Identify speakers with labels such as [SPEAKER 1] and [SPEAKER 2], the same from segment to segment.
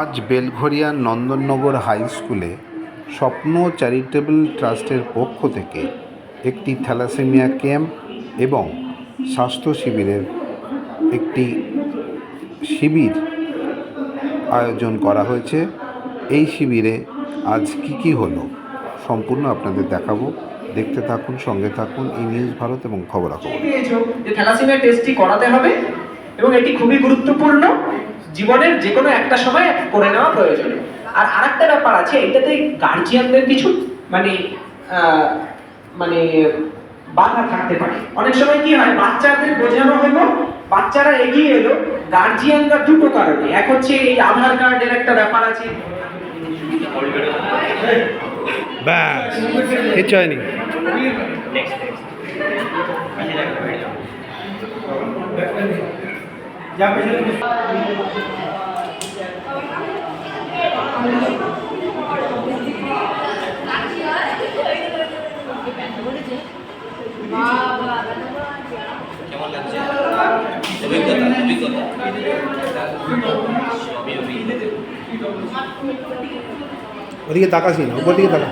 [SPEAKER 1] আজ বেলঘরিয়ার নন্দননগর হাই স্কুলে স্বপ্ন চ্যারিটেবল ট্রাস্টের পক্ষ থেকে একটি থ্যালাসেমিয়া ক্যাম্প এবং স্বাস্থ্য শিবিরের একটি শিবির আয়োজন করা হয়েছে। এই শিবিরে আজ কি কি হলো সম্পূর্ণ আপনাদের দেখাবো। দেখতে থাকুন, সঙ্গে থাকুন, এই নিউজ ভারত এবং খবরাখবর।
[SPEAKER 2] যে থ্যালাসেমিয়া টেস্টটি করাতে হবে এবং এটি খুবই গুরুত্বপূর্ণ। জীবনের যে কোনো একটা সময় করে নেওয়া প্রয়োজন আর আরেকটা ব্যাপার আছে এটাতে গার্জিয়ানদের কিছু মানে মানে বাধা থাকতে পারে। অনেক সময় কি হয় বাচ্চাদের বোঝানো হলো বাচ্চারা এগিয়ে এলো গার্জিয়ানরা দুটো কারণে। এক হচ্ছে এই আধার কার্ডের একটা ব্যাপার আছে।
[SPEAKER 1] ব্যাস হয়নি।
[SPEAKER 3] অভিজ্ঞতা অভিজ্ঞতা সবই অভিজ্ঞতা
[SPEAKER 1] ওদিকে তাকাসি না উপর দিকে তাকা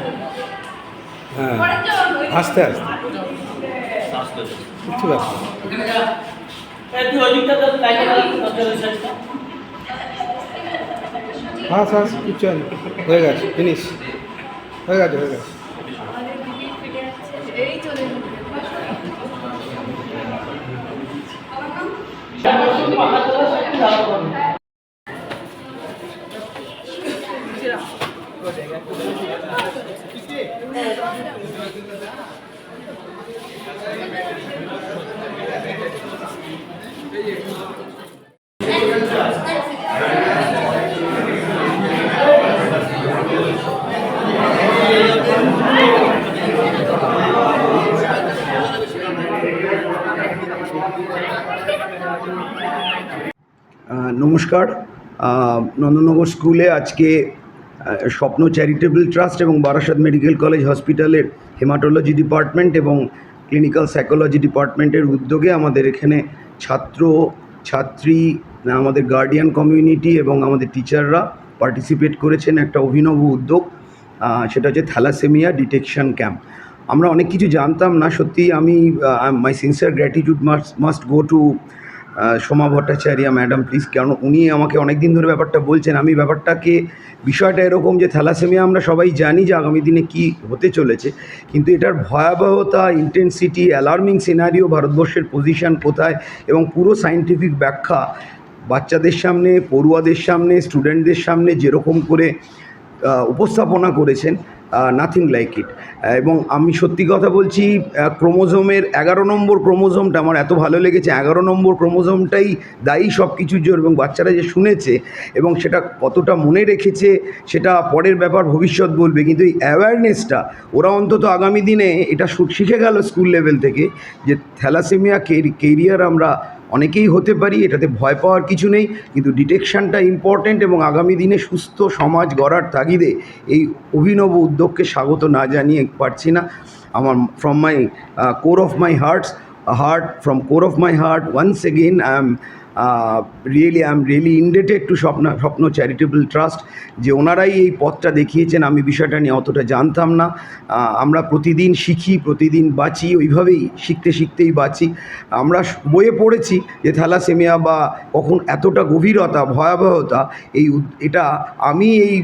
[SPEAKER 1] হ্যাঁ আস্তে আস্তে
[SPEAKER 3] স্বাস্থ্য
[SPEAKER 1] কিচ্ছু ব্যাপার না।
[SPEAKER 3] তুই অভিজ্ঞতা তো রিসার্চ
[SPEAKER 1] হাস হাস কিচ্ছু হয়নি। হয়ে গেছে ফিনিশ হয়ে গেছে হয়ে গেছে।
[SPEAKER 4] এই চলে
[SPEAKER 5] নমস্কার। নন্দনগর স্কুলে আজকে স্বপ্ন চ্যারিটেবল ট্রাস্ট এবং বারাসাত মেডিকেল কলেজ হসপিটালের হেমাটোলজি ডিপার্টমেন্ট এবং ক্লিনিক্যাল সাইকোলজি ডিপার্টমেন্টের উদ্যোগে আমাদের এখানে ছাত্র, ছাত্রী, আমাদের গার্ডিয়ান কমিউনিটি এবং আমাদের টিচাররা পার্টিসিপেট করেছেন একটা অভিনব উদ্যোগ সেটা হচ্ছে থ্যালাসেমিয়া ডিটেকশন ক্যাম্প আমরা অনেক কিছু জানতাম না সত্যি আমি my sincere gratitude must must go to Soma Bhattacharya, madam please কেন উনি আমাকে অনেক দিন ধরে ব্যাপারটা বলছেন, আমি ব্যাপারটাকে, বিষয়টা এরকম যে থ্যালাসেমিয়া আমরা সবাই জানি যে আগামী দিনে কি হতে চলেছে, কিন্তু এটার ভয়াবহতা ইন্টেন্সিটি অ্যালার্মিং সিনারিও ভারতবর্ষের পজিশন কোথায় এবং পুরো সায়েন্টিফিক ব্যাখ্যা বাচ্চাদের সামনে, পড়ুয়াদের সামনে স্টুডেন্টদের সামনে যেরকম করে উপস্থাপনা করেছেন নাথিং লাইক ইট এবং আমি সত্যি কথা বলছি ক্রোমোজোমের এগারো নম্বর ক্রোমোজোমটা আমার এত ভালো লেগেছে। এগারো নম্বর ক্রোমোজোমটাই দায়ী সব কিছুর জন্য এবং বাচ্চারা যে শুনেছে এবং সেটা কতটা মনে রেখেছে, সেটা পরের ব্যাপার ভবিষ্যৎ বলবে। কিন্তু এই অ্যাওয়ারনেসটা ওরা অন্তত আগামী দিনে এটা শিখে গেল স্কুল লেভেল থেকে যে থ্যালাসেমিয়া কেরিয়ার আমরা অনেকেই হতে পারি, এটাতে ভয় পাওয়ার কিছু নেই, কিন্তু ডিটেকশানটা ইম্পর্ট্যান্ট এবং আগামী দিনে সুস্থ সমাজ গড়ার তাগিদে এই অভিনব উদ্যোগকে স্বাগত না জানিয়ে পারছি না। আমার from my core of my hearts heart from core of my heart once again I am really I am really indebted to Swapna Swapna charitable trust যে ওনারাই এই পথটা দেখিয়েছেন। আমি বিষয়টা নিয়ে অতটা জানতাম না। আমরা প্রতিদিন শিখি, প্রতিদিন বাঁচি, ওইভাবেই শিখতে শিখতেই বাঁচি। আমরা বইয়ে পড়েছি যে থ্যালাসেমিয়া বা কখন এতটা গভীরতা, ভয়াবহতা, এই এটা আমি এই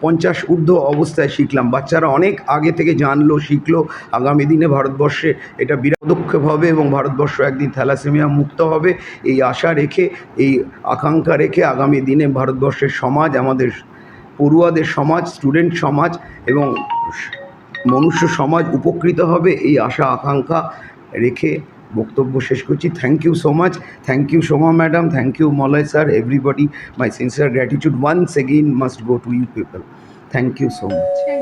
[SPEAKER 5] পঞ্চাশ ঊর্ধ্ব অবস্থায় শিখলাম। বাচ্চারা অনেক আগে থেকে জানলো, শিখলো। আগামী দিনে ভারতবর্ষে এটা বিরাট হবে এবং ভারতবর্ষ একদিন থ্যালাসেমিয়া মুক্ত হবে। এই আশা এই আকাঙ্ক্ষা রেখে আগামী দিনে ভারতবর্ষের সমাজ, আমাদের পড়ুয়াদের সমাজ স্টুডেন্ট সমাজ এবং মনুষ্য সমাজ উপকৃত হবে এই আশা, আকাঙ্ক্ষা রেখে বক্তব্য শেষ করছি। Thank you so much thank you Soma madam. Thank you Malay sir. Everybody my sincere gratitude once again must go to you people thank you so much